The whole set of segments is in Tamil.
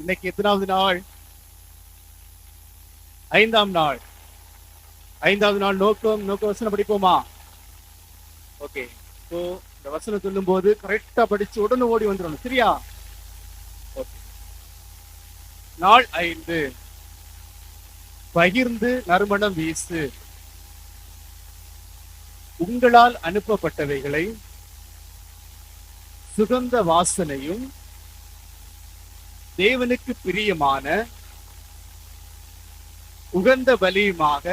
இன்னைக்கு எத்தனாவது நாள்? ஐந்தாம் நாள். ஐந்தாவது நாள் நோக்கம் நோக்க வசனம் படிப்போமா? ஓகே ஸோ இந்த வசனம் சொல்லும் போது கரெக்டா படிச்சு உடனே ஓடி வந்துடணும். சரியா? ஓகே நாள் ஐந்து. பகிர்ந்து நறுமணம் வீசு. உங்களால் அனுப்பப்பட்டவைகளை சுகந்த வாசனையும் தேவனுக்கு பிரியமான உகந்த பலியுமாக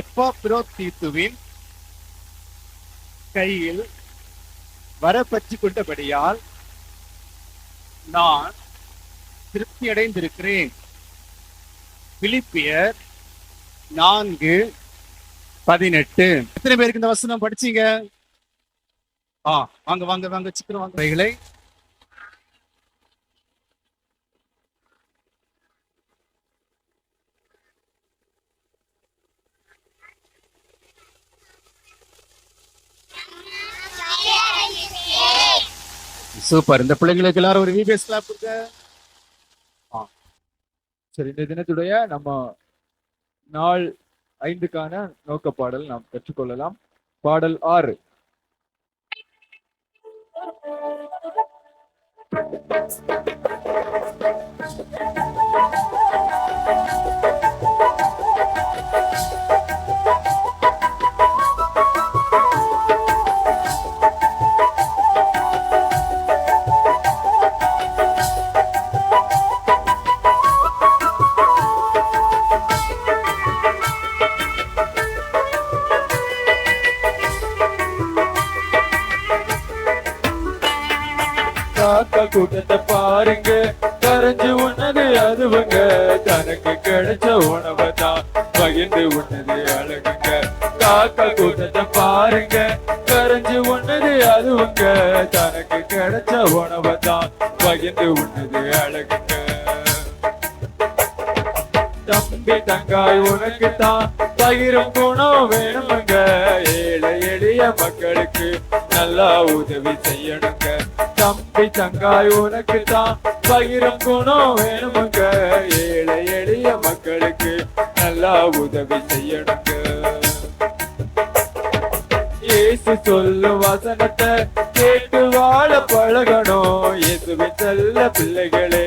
எப்பா தீத்துவின் கையில் வரப்பற்றி கொண்டபடியால் நான் திருப்தி அடைந்திருக்கிறேன் பிலிப்பியர் நான்கு பதினெட்டு. எத்தனை பேருக்கு இந்த வசனம் படிச்சீங்க? ஆ வாங்க வாங்க வாங்க சீக்கிரம் வாங்க. சூப்பர். இந்த பிள்ளைங்களுக்கு எல்லாரும் ஒரு விபிஎஸ் கிளாப் கொடுங்க. ஆ. சரி இந்த தினத்துடைய நம்ம நாள் ஐந்துக்கான நோக்க பாடல் நாம் கற்றுக்கொள்ளலாம். பாடல் ஆறு. காக்கா கூட்டத்தை பாருங்க. கரைஞ்சு உண்ணது அதுவங்க. தனக்கு கிடைச்ச உணவை தான் பகிர்ந்து உண்ணது அழகுங்க. காக்கா கூட்டத்தை பாருங்க. கரைஞ்சு உண்ணது அதுவங்க. தனக்கு கிடைச்ச உணவை தான் பகிர்ந்து உண்ணது அழகுங்க. தம்பி தங்காய் உனக்கு தான் பகிரும் குணம் வேணுமுங்க. ஏழை எளிய மக்களுக்கு நல்லா உதவி செய்யணுங்க. தம்பி தங்காய் உனக்கு தான் பகிரும் குணம் வேணுமுங்க. ஏழை எளிய மக்களுக்கு நல்லா உதவி செய்யணுங்க. இயேசு சொல்லும் வசனத்தை கேட்டு வாழ பழகணும். இயேசுவின் செல்ல பிள்ளைகளே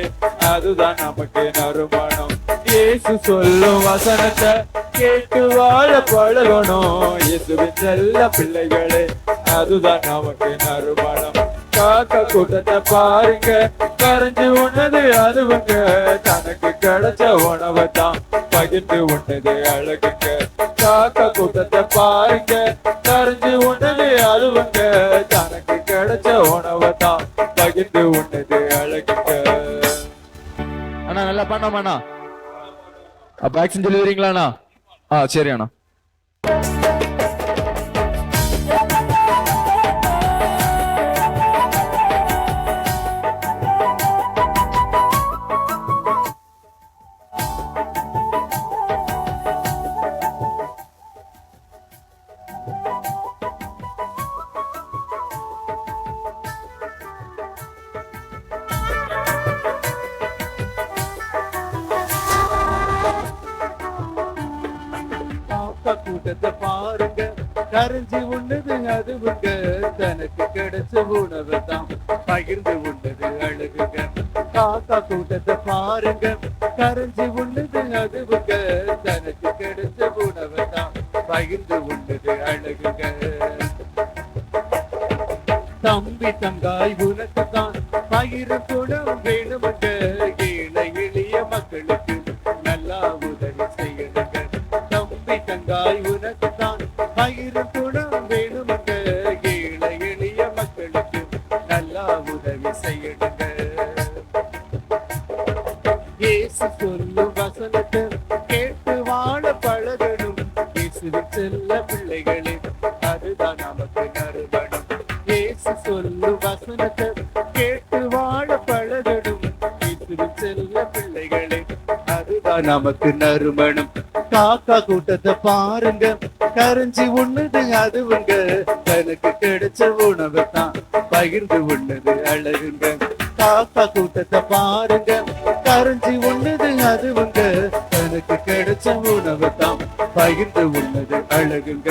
அதுதான் நமக்கு நறுமணம். இயேசு சொல்லும் வசனத்தை கேட்டு வாழ பழகணும் இயேசுவின் செல்ல பிள்ளைகளே அதுதான் நமக்கு நறுமணம். காக்க கூட்டத்தை பாருங்க கரைஞ்சு உண்ணது அதுவுங்க. தனக்கு கிடைச்ச உணவை தான் பகிர்ந்து உண்ணது அழகுங்க. காக்க கூட்டத்தை பாருங்க கரைஞ்சு உண்ணது அதுவுங்க. தனக்கு கிடைச்ச உணவை தான் பகிர்ந்து உண்ணது அழகுங்க. அண்ணா நல்லா பண்ணோமாண்ணா அப்ப ஆக்சன் சொல்லுவீங்களாண்ணா ஆ சரி கரைஞ்சி உண்ணது அதுவுங்க தனக்கு கிடைச்ச உணவு தான். பகிர்ந்து உண்ணது அழகுங்க காக்கா கூட்டத்தை பாருங்க. கரைஞ்சி உண்ணது அதுவுங்க தனக்கு கிடைச்ச உணவு தான். பகிர்ந்து உண்ணது அழகுங்க தம்பி தங்காய் உனக்கு தான். பகிர்ந்து மக்களுக்கு நல்லா உதவி செய்யணுங்க இயேசு சொல்லும் வசனத்தை கேட்டு வாழ பழகணும். இயேசுவின் செல்ல பிள்ளைகளே அதுதான் நமக்கு நறுபடும் இயேசு சொல்லும் வசனத்தை கேட்டு வாழ பழகணும். இயேசுவின் செல்ல பிள்ளைகளே அதுதான் நமக்கு நறுமணம். காக்கா கூட்டத்தை பாருங்க. கரைஞ்சி உண்ணுது அதுவுங்க தனக்கு கிடைச்ச உணவை தான் பகிர்ந்து உண்ணுது அழகுங்க. காக்கா கூட்டத்தை பாருங்க. கரைஞ்சி உண்ணுது அதுவுங்க தனக்கு கிடைச்ச உணவை தான் பகிர்ந்து உண்ணது அழகுங்க.